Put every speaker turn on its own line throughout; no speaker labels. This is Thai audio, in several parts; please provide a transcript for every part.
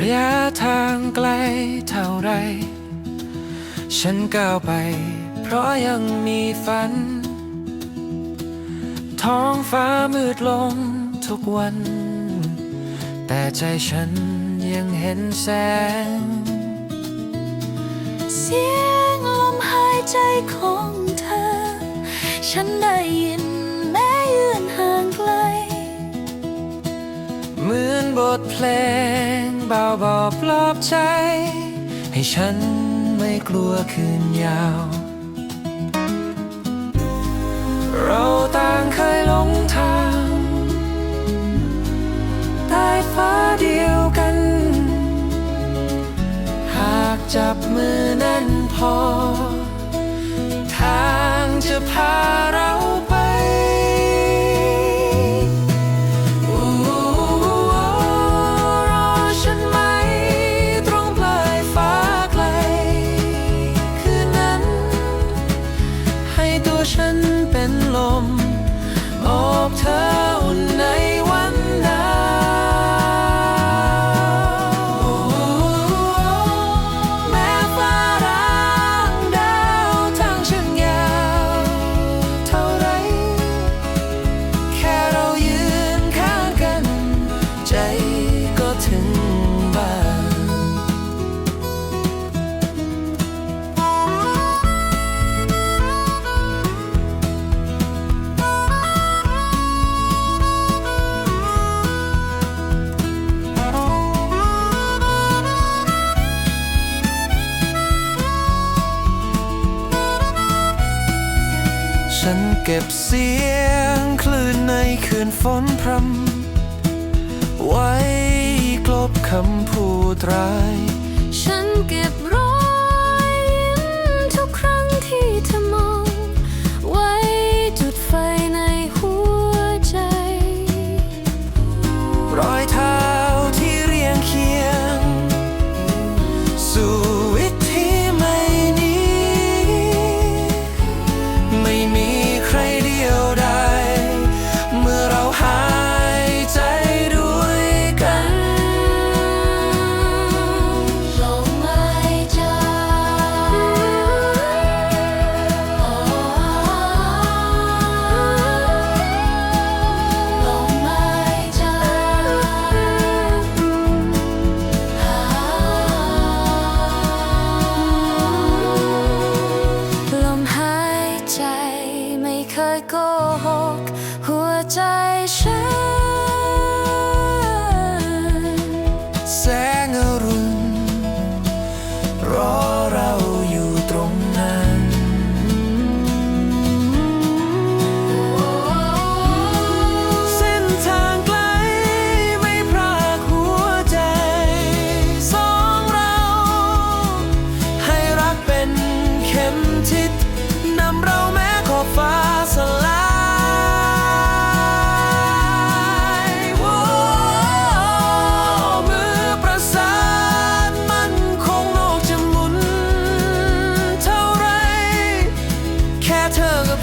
ระยะทางไกลเท่าไร ฉันก้าวไป เพราะยังมีฝัน ท้องฟ้ามืดลงทุกวัน แต่ใจฉันยังเห็นแสง
เสียงลมหายใจของเธอ ฉันได้ยิน
บทเพลงเบาบาๆปลอบใจ ให้ฉันไม่กลัวคืนยาว เราต่างเคยหลงทาง ฉันเป็นลมโอบเธออุ่นในวันหนาวแม้ฟ้าร้างดาวทางฉันยาวเท่าไร แค่เรายืนข้างกันใจ ฉันเก็บเสียงคลื่นในคืนฝนพรำไว้กลบคำ หกหัวใจฉัน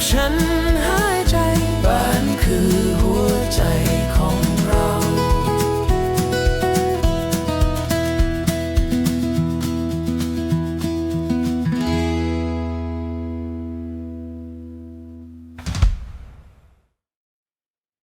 沉默。